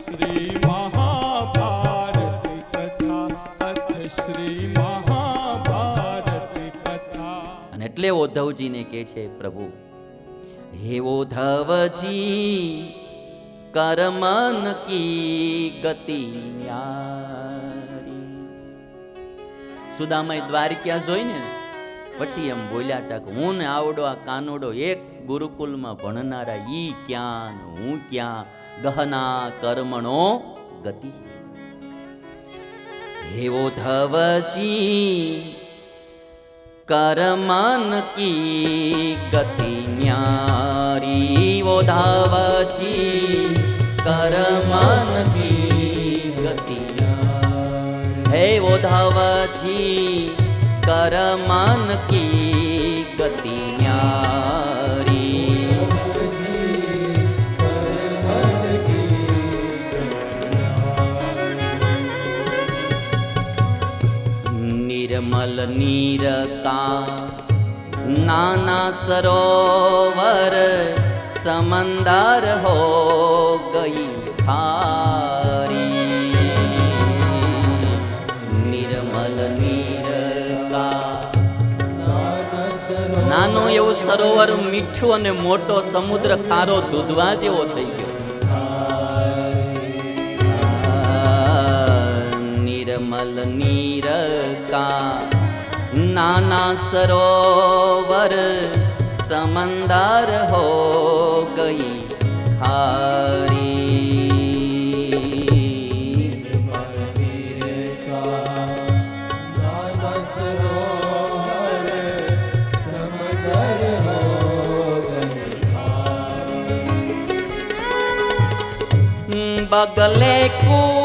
શ્રી મહાભારત કથા અથ અને એટલે ઓધવજીને કહે છે, પ્રભુ, હે ઓધવજી, કર્મન કી ગતિ સુદામય દ્વારિકા જોઈ ને, પછી એમ બોલ્યા, ટક, હું ને આવડો આ કાનોડો એક ગુરુકુલમાં ભણનારા ઈ ક્યાં હું ક્યાં ગહના કર્મણો ગતિ. હેવો ધવસી કરમન કી ગતિ ન્યારી? ઓધાવછી કરમન કી ગતિ હેવો ઓધાવછી કરમન કી ગતિ ન્યારી? નિર્મલ નાના સરોવર સમંદર હો ગઈ થારી નિર્મલ નીર નાનો એવું સરોવર મીઠું અને મોટો સમુદ્ર ખારો દૂધવા જેવો થઈ ગયો નિર્મલ નીર કા નાના સરોવર સમંદાર હો ગઈ ખારી બગલે કુ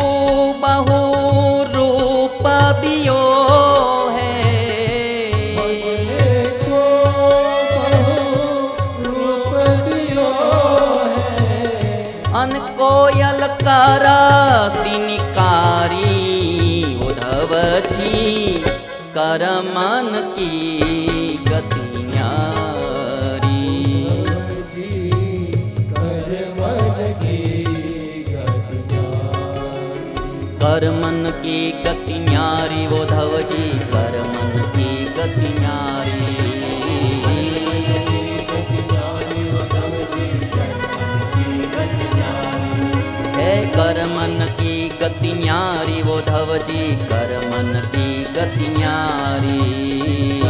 कर मन की गति न्यारी। कर मन की गति न्यारी, वो धव जी कर मन की गति न्यारी। कर मन की गति न्यारी, वो धव जी कर ગતિ ન્યારી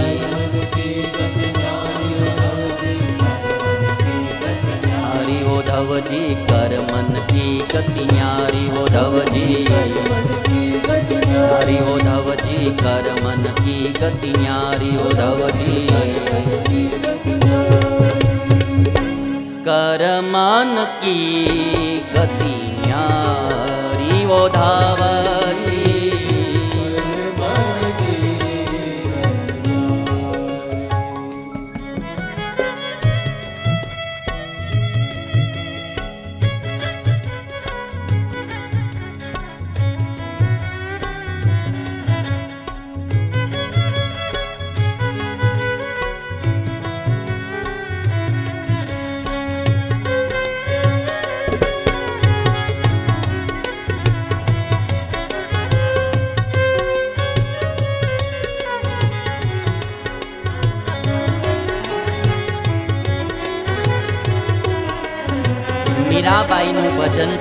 હરી ઓઢવજી કર મન કી ગતિ ન્યારી ઓઢવજી હરી ઓઢવજી કર મન કી ગતિ ન્યારી ઓઢવજી કર મન કી ગતિ ન્યારી ઓઢાવા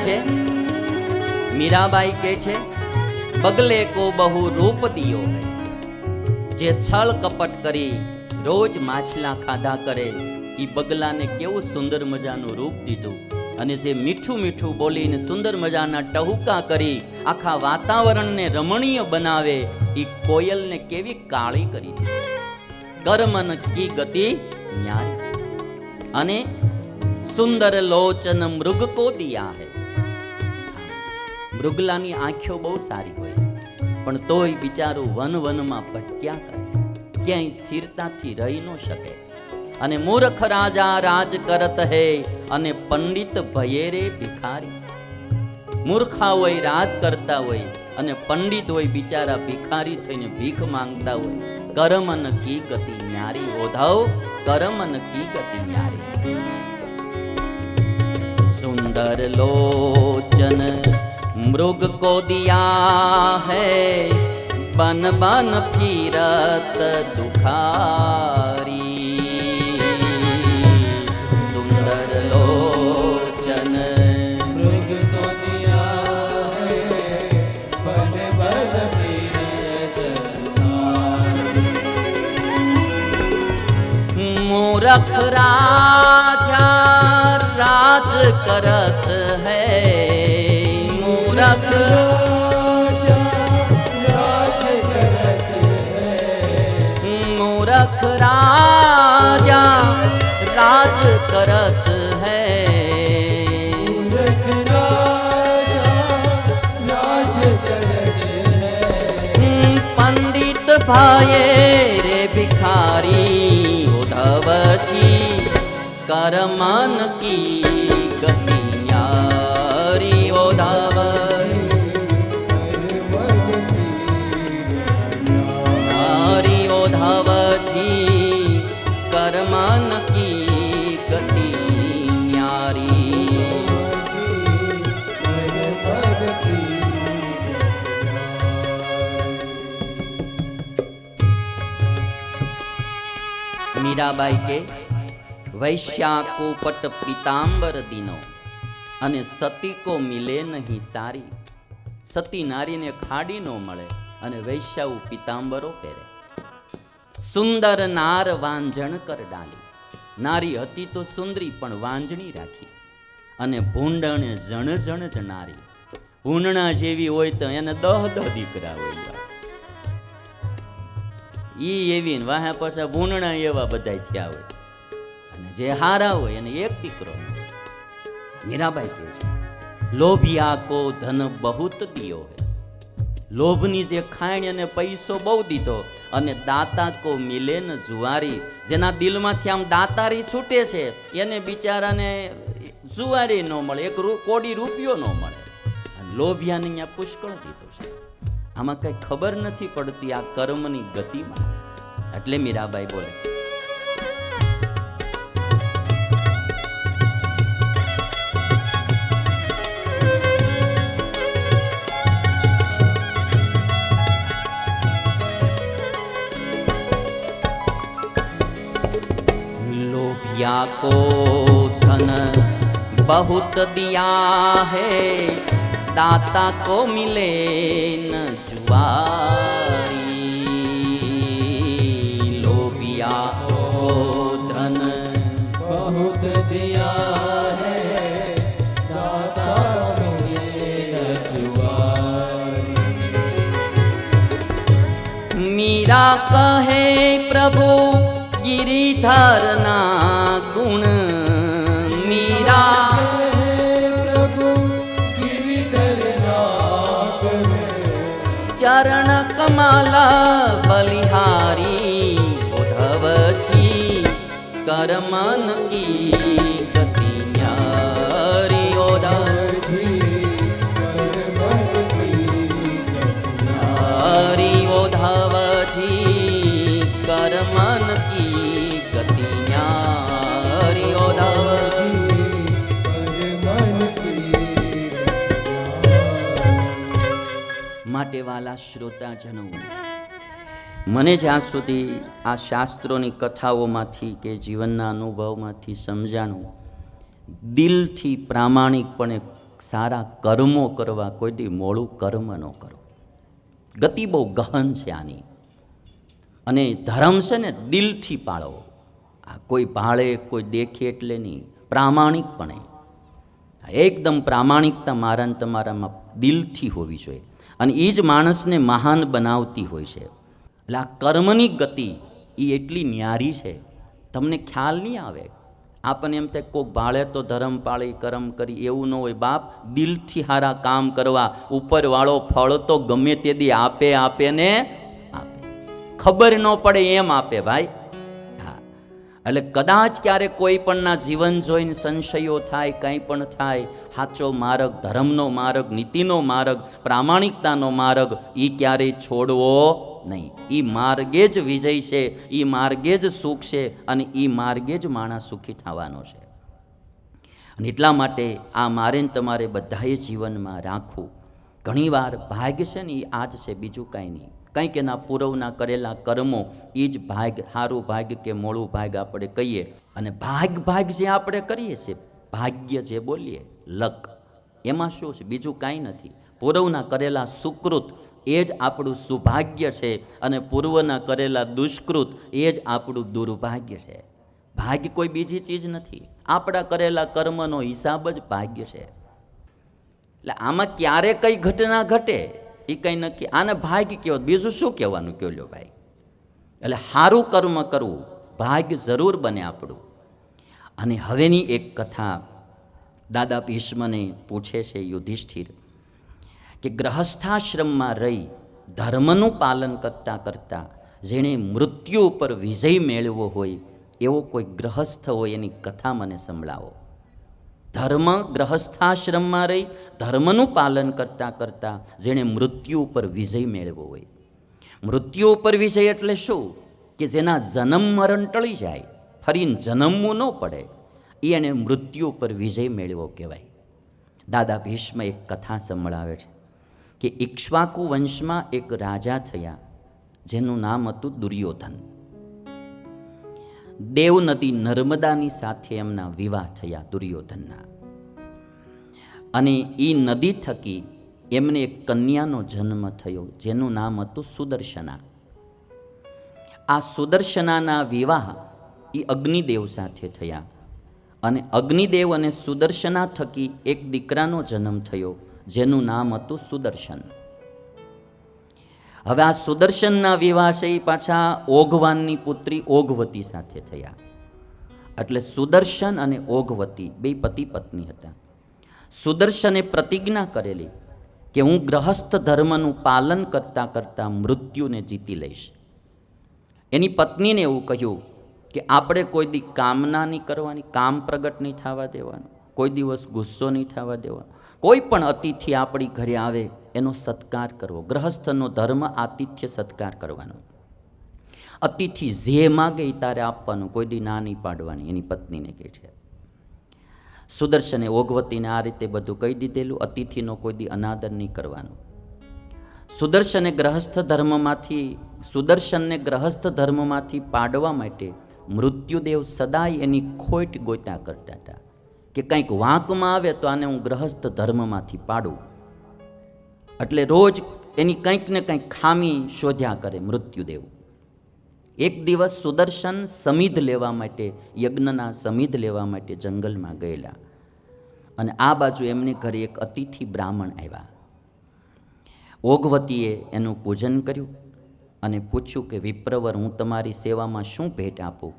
છે? મીરાબાઈ કે છે, બગલે કો બહુ રૂપ દિયો હે. જે છળ કપટ કરી રોજ માછલા ખાધા કરે એ બગલાને કેવું સુંદર મજાનું રૂપ દીધું. અને જે મીઠું મીઠું બોલીને સુંદર મજાના ટહુકા કરી, આખા વાતાવરણને રમણીય બનાવે એ કોયલને કેવી કાળી કરી દીધી કર્મન કી ગતિ ન્યારી. અને, સુંદર લોચન મૃગ કો દિયા હે. મૃગલાની આંખો બહુ સારી હોય. પણ તોય બિચારું વન વનમાં ભટક્યા કરે. ક્યાંય સ્થિરતાથી રહી ન શકે. અને મૂર્ખ રાજા રાજ કરત હે અને પંડિત ભયેરે ભિખારી. મૂર્ખા હોય રાજ કરતા હોય અને પંડિત હોય બિચારા ભિખારી થઈને ભીખ માંગતા હોય. કરમન કી ગતિ ન્યારી ઓધાવ કરમન કી ગતિ ન્યારી. સુંદર લોચન मृग को दिया है बन बन फिरत दुखारी सुंदर लोचन मृग को दिया है बन बन फिरत मूरख राजा राज करत है मूरख राजा राज करत मूरख राजा राज करत है मूरख राजा राज करत है पंडित भाये रे भिखारी उधव जी करमन की મીરાબાઈ કે વૈશ્યા કો પટ પીતાંબર અને સતી કો મિલે નહીં સારી. સતી નારીને ખાડી નો મળે અને વૈશ્યાઓ પિતાંબરો પહેરે. સુંદર નાર વાંજણ કર ડાલી. નારી હતી તો સુંદરી પણ વાંજણી રાખી. અને ભૂંડણે જણ જણ જ નારી. ભૂંડણા જેવી હોય તો એને દહ દહ દીકરા હોય. ઈ એવી ને વાહે પાછા ભૂંડણા એવા બધાય થયા હોય. અને જે હારા હોય એને એક દીકરો. મીરાબાઈ કહે છે લોભિયા કો ધન બહુત દિયો હે. લોભની જે ખાણ અને પૈસો બહુ દીધો અને દાતા કો મિલે ન જુવારી. જેના દિલમાંથી આમ દાતારી છૂટે છે, એને બિચારાને જુવારી ન મળે, એક કોડી રૂપિયો ન મળે. લોભિયાને અહીંયા પુષ્કળ દીધો. આમાં કઈ ખબર નથી પડતી આ કર્મની ગતિમાં એટલે મીરાબાઈ બોલે लोभिया को धन बहुत दिया है दाता को मिले न जुआरी लोभिया को धन बहुत दिया है। दाता को मिले न जुआरी मीरा कहे, प्रभु, गिरिधर ना કરમાલા બલિહારી ઓઢવછી કરમન ઈ ગતિ ન્યારી ઓદા વાલા શ્રોતાજનો મને જ્યાં સુધી આ શાસ્ત્રોની કથાઓમાંથી કે જીવનના અનુભવમાંથી સમજાણું. દિલથી પ્રામાણિકપણે સારા કર્મો કરવા કોઈ દી મોડું કર્મ ન કરો. ગતિ બહુ ગહન છે આની. અને ધર્મ છે ને દિલથી પાળો આ કોઈ ભાળે, કોઈ દેખે એટલે નહીં, પ્રામાણિકપણે. એકદમ પ્રામાણિકતા મારા તમારામાં દિલથી હોવી જોઈએ. અને એ જ માણસને મહાન બનાવતી હોય છે. એટલે આ કર્મની ગતિ એ એટલી ન્યારી છે. તમને ખ્યાલ નહીં આવે? આપણને એમ થાય કોક ભાળે તો ધર્મ પાળી, કર્મ કરી, એવું ન હોય. બાપ દિલથી હારા કામ કરવા, ઉપરવાળો ફળ તો ગમે તે દી આપે આપે ને આપે. ખબર ન પડે એમ આપે ભાઈ. એટલે કદાચ ક્યારે કોઈ પણના જીવન જોઈને સંશયો થાય, કંઈ પણ થાય, સાચો માર્ગ, ધર્મનો માર્ગ, નીતિનો માર્ગ, પ્રામાણિકતાનો માર્ગ એ ક્યારેય છોડવો નહીં. એ માર્ગે જ વિજય છે એ માર્ગે જ સુખ છે અને એ માર્ગે જ માણસ સુખી થવાનો છે. અને એટલા માટે આ મારે તમારે બધાએ જીવનમાં રાખવું. ઘણીવાર ભાગ્ય છે ને એ આ જ છે, બીજું કાંઈ નહીં. કંઈક એના પૂર્વના કરેલા કર્મો એ જ ભાગ સારું ભાગ કે મોડું ભાગ આપણે કહીએ. અને ભાગ ભાગ જે આપણે કરીએ છીએ, ભાગ્ય જે બોલીએ, લક, એમાં શું છે? બીજું કાંઈ નથી. પૂર્વના કરેલા સુકૃત, એ જ આપણું સુભાગ્ય છે. અને પૂર્વના કરેલા દુષ્કૃત, એ જ આપણું દુર્ભાગ્ય છે. ભાગ્ય કોઈ બીજી ચીજ નથી. આપણા કરેલા કર્મનો હિસાબ જ ભાગ્ય છે. એટલે આમાં ક્યારે કઈ ઘટના ઘટે? એ કંઈ નક્કી આને ભાગ્ય કહેવાય બીજું શું કહેવાનું કહો લ્યો ભાઈ? એટલે સારું કર્મ કરવું, ભાગ્ય જરૂર બને આપણું. અને હવેની એક કથા દાદા ભીષ્મને પૂછે છે યુધિષ્ઠિર કે ગ્રહસ્થાશ્રમમાં રહી ધર્મનું પાલન કરતાં કરતાં જેણે મૃત્યુ ઉપર વિજય મેળવો હોય એવો કોઈ ગ્રહસ્થ હોય એની કથા મને સંભળાવો. ધર્મ ગ્રહસ્થાશ્રમમાં રહી, ધર્મનું પાલન કરતાં કરતાં જેણે મૃત્યુ ઉપર વિજય મેળવ્યો હોય. મૃત્યુ ઉપર વિજય એટલે શું? કે જેના જન્મ મરણ ટળી જાય ફરીને જન્મવું ન પડે એ એણે મૃત્યુ ઉપર વિજય મેળવ્યો કહેવાય. દાદા ભીષ્મ એક કથા સંભળાવે છે કે ઇક્ષ્વાકુ વંશમાં એક રાજા થયા, જેનું નામ હતું દુર્યોધન. દેવ નદી નર્મદાની સાથે એમના વિવાહ થયા દુર્યોધનના. અને એ નદી થકી એમને એક કન્યાનો જન્મ થયો, જેનું નામ હતું સુદર્શના. આ સુદર્શનાના વિવાહ એ અગ્નિદેવ સાથે થયા. અને અગ્નિદેવ અને સુદર્શના થકી એક દીકરાનો જન્મ થયો, જેનું નામ હતું સુદર્શન. હવે આ સુદર્શનના વિવાહ પાછા ઓઘવાનની પુત્રી ઓઘવતી સાથે થયા. એટલે સુદર્શન અને ઓઘવતી બે પતિ પત્ની હતા. સુદર્શને પ્રતિજ્ઞા કરેલી કે હું ગ્રહસ્થ ધર્મનું પાલન કરતાં કરતાં મૃત્યુને જીતી લઈશ. એની પત્નીને એવું કહ્યું કે આપણે કોઈ દી કામના નહીં કરવાની, કામ પ્રગટ નહીં થવા દેવાનું, કોઈ દિવસ ગુસ્સો નહીં થવા દેવાનો. કોઈ પણ અતિથિ આપણી ઘરે આવે, એનો સત્કાર કરવો. ગ્રહસ્થનો ધર્મ આતિથ્ય સત્કાર કરવાનો. અતિથિ જે માગે તારે આપવાનું, કોઈ દી ના નહીં પાડવાની, એની પત્નીને કહે છે. સુદર્શને ઓગવતીને આ રીતે બધું કહી દીધેલું, અતિથિનો કોઈ દી અનાદર નહીં કરવાનો. સુદર્શને ગ્રહસ્થ ધર્મમાંથી, સુદર્શનને ગ્રહસ્થ ધર્મમાંથી પાડવા માટે મૃત્યુદેવ સદાય એની ખોટ ગોતા કરતા હતા. કે કંઈક વાંકમાં આવે તો આને હું ગ્રહસ્થ ધર્મમાંથી પાડું. એટલે રોજ એની કંઈક ને કંઈક ખામી શોધ્યા કરે મૃત્યુદેવ. એક દિવસ સુદર્શન સમિધ લેવા માટે, યજ્ઞના સમિધ લેવા માટે જંગલમાં ગયેલા. અને આ બાજુ એમને ઘરે એક અતિથિ બ્રાહ્મણ આવ્યા. ઓઘવતીએ એનું પૂજન કર્યું અને પૂછ્યું કે, વિપ્રવર, હું તમારી સેવામાં શું ભેટ આપું?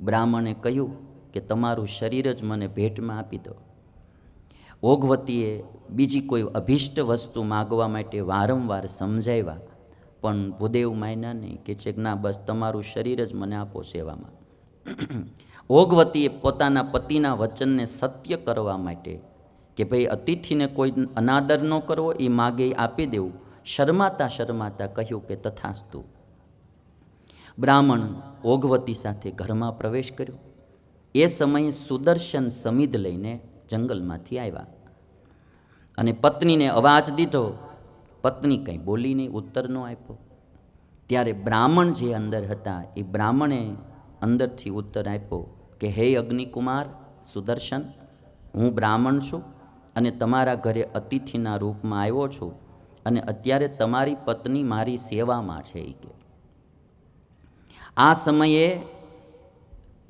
બ્રાહ્મણે કહ્યું કે તમારું શરીર જ મને ભેટમાં આપી દો. ઓઘવતીએ બીજી કોઈ અભિષ્ટ વસ્તુ માગવા માટે વારંવાર સમજાવ્યા, પણ ભૂદેવ માયના નહીં કે છે ના, બસ તમારું શરીર જ મને આપો સેવામાં. ઓઘવતીએ પોતાના પતિના વચનને સત્ય કરવા માટે કે ભાઈ અતિથિને કોઈ અનાદર ન કરવો, એ માગે આપી દેવું, શરમાતા શરમાતા કહ્યું કે તથાસ્તુ. બ્રાહ્મણ ઓઘવતી સાથે ઘરમાં પ્રવેશ કર્યો. એ સમયે સુદર્શન સમિધ લઈને જંગલમાંથી આવ્યા. અને પત્નીને અવાજ દીધો, પત્ની કંઈ બોલી નહીં, ઉત્તર ન આપ્યો. ત્યારે બ્રાહ્મણ જે અંદર હતા, એ બ્રાહ્મણે અંદરથી ઉત્તર આપ્યો કે, હે અગ્નિકુમાર, સુદર્શન, હું બ્રાહ્મણ છું અને તમારા ઘરે અતિથિના રૂપમાં આવ્યો છું અને અત્યારે તમારી પત્ની મારી સેવામાં છે. એ કે. આ સમયે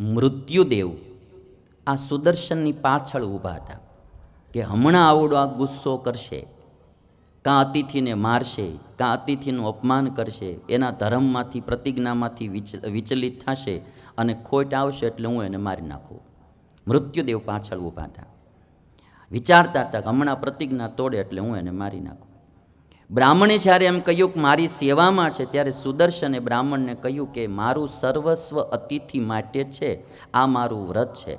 મૃત્યુદેવ. આ સુદર્શનની પાછળ ઊભા હતા કે હમણાં આવડો આ ગુસ્સો કરશે, કાં અતિથિને મારશે, કાં અતિથિનું અપમાન કરશે, એના ધર્મમાંથી, પ્રતિજ્ઞામાંથી વિચલિત થશે અને ખોટ આવશે એટલે હું એને મારી નાખું. મૃત્યુદેવ પાછળ ઊભા હતા. વિચારતા હતા કે હમણાં પ્રતિજ્ઞા તોડે એટલે હું એને મારી નાખું. બ્રાહ્મણે જ્યારે એમ કહ્યું કે મારી સેવામાં છે, ત્યારે સુદર્શને બ્રાહ્મણને કહ્યું કે મારું સર્વસ્વ અતિથિ માટે છે, આ મારું વ્રત છે.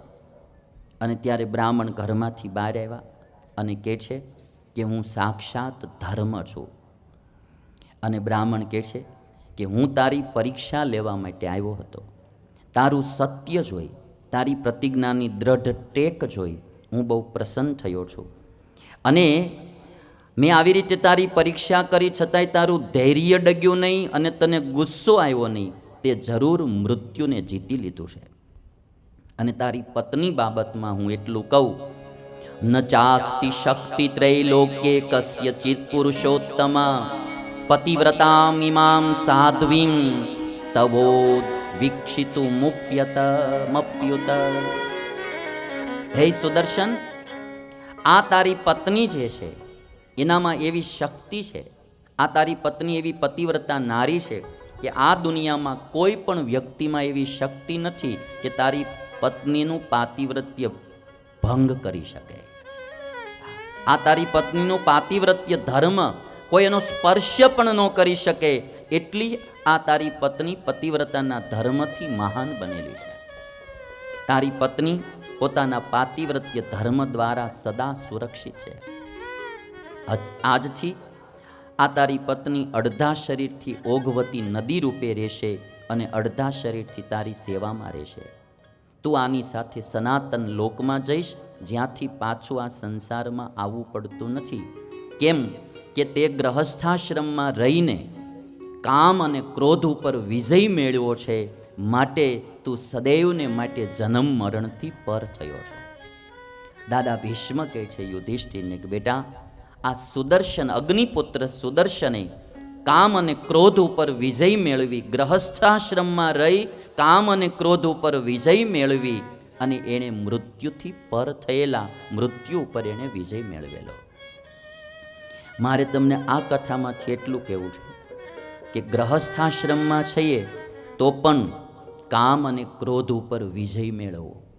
અને ત્યારે બ્રાહ્મણ ઘરમાંથી બહાર આવ્યા અને કહે છે કે હું સાક્ષાત ધર્મ છું. અને બ્રાહ્મણ કહે છે કે હું તારી પરીક્ષા લેવા માટે આવ્યો હતો. તારું સત્ય જોઈ, તારી પ્રતિજ્ઞાની દ્રઢ ટેક જોઈ હું બહુ પ્રસન્ન થયો છું. અને મેં આવી રીતે તારી પરીક્ષા કરી, છતાંય તારું ધૈર્ય ડગ્યું નહીં અને તને ગુસ્સો આવ્યો નહીં. તે જરૂર મૃત્યુને જીતી લીધું છે. અને તારી પત્ની બાબતમાં હું એટલું કહું, ન ચાસ્તિ શક્તિ ત્રૈલોક્ય કસ્યચિત પુરુષોત્તમ પતિવ્રતામ ઇમામ સાધ્વીમ તવો વિક્ષિતુ મુપ્યત મપ્યુત. હે સુદર્શન, આ તારી પત્ની જે છે એનામાં એવી શક્તિ છે, આ તારી પત્ની એવી પતિવ્રતા નારી છે કે આ દુનિયામાં કોઈ પણ વ્યક્તિમાં એવી શક્તિ નથી કે તારી પત્નીનું પાતિવ્રત્ય ભંગ કરી શકે. આ તારી પત્નીનું પાતિવ્રત્ય ધર્મ કોઈ એનો સ્પર્શ પણ ન કરી શકે એટલી આ તારી પત્ની પતિવ્રતાના ધર્મથી મહાન બનેલી છે. તારી પત્ની પોતાના પાતિવ્રત્ય ધર્મ દ્વારા સદા સુરક્ષિત છે. આજથી આ તારી પત્ની અડધા શરીરથી ઓઘવતી નદી રૂપે રહેશે અને અડધા શરીરથી તારી સેવામાં રહેશે. તું આની સાથે સનાતન લોકમાં જઈશ, જ્યાંથી પાછું આ સંસારમાં આવવું પડતું નથી. કેમ કે તે ગ્રહસ્થાશ્રમમાં રહીને કામ અને ક્રોધ ઉપર વિજય મેળવ્યો છે, માટે તું સદૈવને માટે જન્મ મરણથી પર થયો છે. દાદા ભીષ્મ કહે છે યુધિષ્ઠિરને કે બેટા આ સુદર્શન અગ્નિપુત્ર સુદર્શને કામ અને ક્રોધ ઉપર વિજય મેળવી ગ્રહસ્થાશ્રમમાં રહી, કામ અને ક્રોધ ઉપર વિજય મેળવી અને એણે મૃત્યુથી પર થયેલા, મૃત્યુ ઉપર એણે વિજય મેળવેલો. મારે તમને આ કથામાંથી એટલું કહેવું છે કે ગ્રહસ્થાશ્રમમાં છીએ તો પણ કામ અને ક્રોધ ઉપર વિજય મેળવવો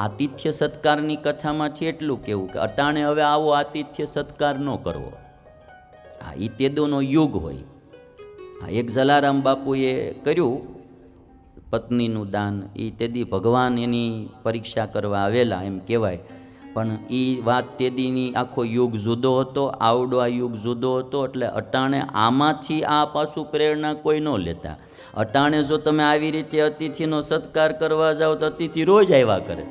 આતિથ્ય સત્કારની કથામાંથી એટલું કેવું કે અટાણે હવે આવો આતિથ્ય સત્કાર ન કરવો. આ એ તેદોનો યુગ હોય. આ એક જલારામ બાપુએ કર્યું, પત્નીનું દાન. એ તેદી ભગવાન એની પરીક્ષા કરવા આવેલા એમ કહેવાય. પણ એ વાત તેદીની આખો યુગ જુદો હતો, આવડો આ યુગ જુદો હતો, એટલે અટાણે આમાંથી આ પાછું પ્રેરણા કોઈ ન લેતા. અટાણે જો તમે આવી રીતે અતિથિનો સત્કાર કરવા જાઓ તો અતિથિ રોજ આવ્યા કરે.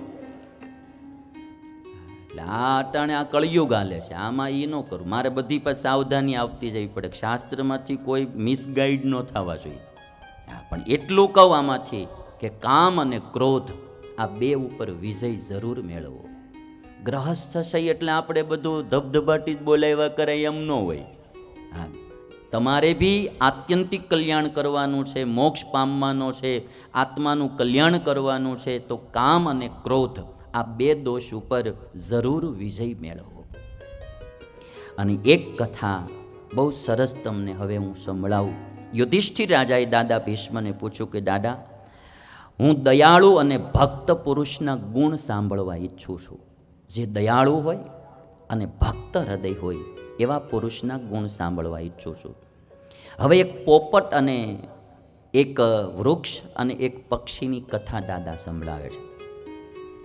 એટલે આ અટાણે આ કળિયુગ હાલે છે. આમાં એ ન કરું. મારે બધી પાસે સાવધાની આવતી જવી પડે. શાસ્ત્રમાંથી કોઈ મિસગાઈડ ન થવા જોઈએ. હા, પણ એટલું કહું આમાંથી કે કામ અને ક્રોધ આ બે ઉપર વિજય જરૂર મેળવો. ગ્રહસ્થ છે એટલે આપણે બધું ધબધબાટી જ બોલાવ્યા કરે એમ ન હોય. હા, તમારે બી આત્યંતિક કલ્યાણ કરવાનું છે, મોક્ષ પામવાનો છે, આત્માનું કલ્યાણ કરવાનું છે, તો કામ અને ક્રોધ આ બે દોષ ઉપર જરૂર વિજય મેળવો. અને એક કથા બહુ સરસ તમને હવે હું સંભળાવું. યુધિષ્ઠિર રાજાએ દાદા ભીષ્મને પૂછ્યું કે, દાદા, હું દયાળુ અને ભક્ત પુરુષના ગુણ સાંભળવા ઈચ્છું છું. જે દયાળુ હોય અને ભક્ત હૃદય હોય, એવા પુરુષના ગુણ સાંભળવા ઈચ્છું છું. હવે એક પોપટ અને એક વૃક્ષ અને એક પક્ષીની કથા દાદા સંભળાવે છે.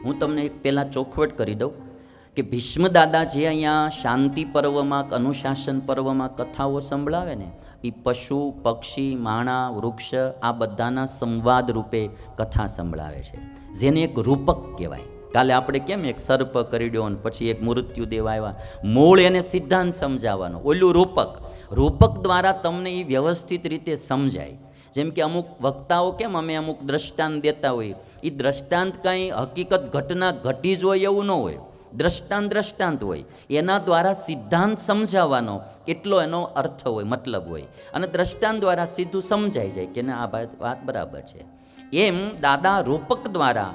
હું તમને એક પહેલાં ચોખવટ કરી દઉં કે ભીષ્મ દાદા જે અહીંયા શાંતિ પર્વમાં, અનુશાસન પર્વમાં કથાઓ સંભળાવે ને એ પશુ, પક્ષી, માણા, વૃક્ષ, આ બધાના સંવાદ રૂપે કથા સંભળાવે છે. જેને એક રૂપક કહેવાય. કાલે આપણે કેમ એક સર્પ કરડ્યો અને પછી એક મૃત્યુદેવ આવ્યા? મૂળ એને સિદ્ધાંત સમજાવવાનો. ઓલું રૂપક. રૂપક દ્વારા તમને એ વ્યવસ્થિત રીતે સમજાય. જેમ કે અમુક વક્તાઓ કેમ અમે અમુક દ્રષ્ટાંત દેતા હોઈએ? એ દ્રષ્ટાંત કાંઈ હકીકત ઘટના ઘટી જ હોય એવું ન હોય. દ્રષ્ટાંત દ્રષ્ટાંત હોય. એના દ્વારા સિદ્ધાંત સમજાવવાનો એટલો એનો અર્થ હોય, મતલબ હોય. અને દ્રષ્ટાંત દ્વારા સીધું સમજાઈ જાય કે ના, આ વાત બરાબર છે. એમ દાદા રૂપક દ્વારા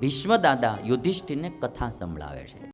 ભીષ્મ દાદા યુધિષ્ઠિરને કથા સંભળાવે છે.